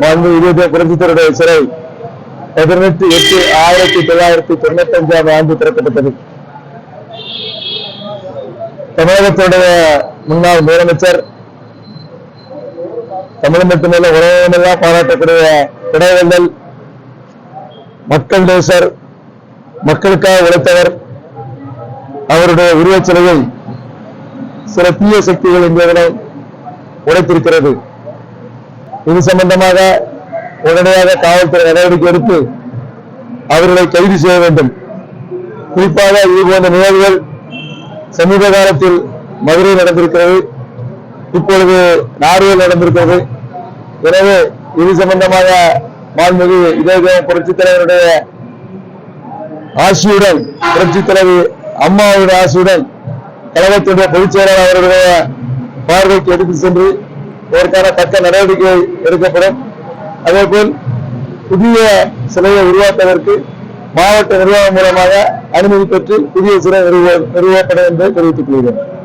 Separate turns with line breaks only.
மாண்பு புரட்சித்தருடைய சிறை பதினெட்டு எட்டு ஆயிரத்தி தொள்ளாயிரத்தி தொண்ணூத்தி அஞ்சாம் ஆண்டு திறக்கப்பட்டது. தமிழகத்துடைய முன்னாள் முதலமைச்சர் தமிழ் மட்டுமல்ல உலகமெல்லாம் பாராட்டக்கூடிய இடைவெள்ளல் மக்கள் நேசர் மக்களுக்காக உழைத்தவர் அவருடைய உருவச்சிலையை சில தீய சக்திகள் என்பதனை உடைத்திருக்கிறது. இது சம்பந்தமாக உடனடியாக காவல்துறை நடவடிக்கை எடுத்து அவர்களை கைது செய்ய வேண்டும். குறிப்பாக இது போன்ற நிகழ்வுகள் சமீப காலத்தில் மதுரை நடந்திருக்கிறது. இப்பொழுது நார்வேல் நடந்திருக்கிறது. எனவே இது சம்பந்தமாக மாண்புமிகு இதய புரட்சித் தலைவருடைய ஆசியுடன் புரட்சித் தலைவி அம்மாவுடைய ஆசியுடன் கழகத்துடைய பொதுச் செயலாளர் அவருடைய பார்வைக்கு எடுத்து சென்று இதற்கான தக்க நடவடிக்கை எடுக்கப்படும். அதேபோல் புதிய சிலையை உருவாக்குவதற்கு மாவட்ட நிர்வாகம் மூலமாக அனுமதி பெற்று புதிய சிலை நிறுவ நிறுவப்படும் என்பதை தெரிவித்துக் கொள்கிறேன்.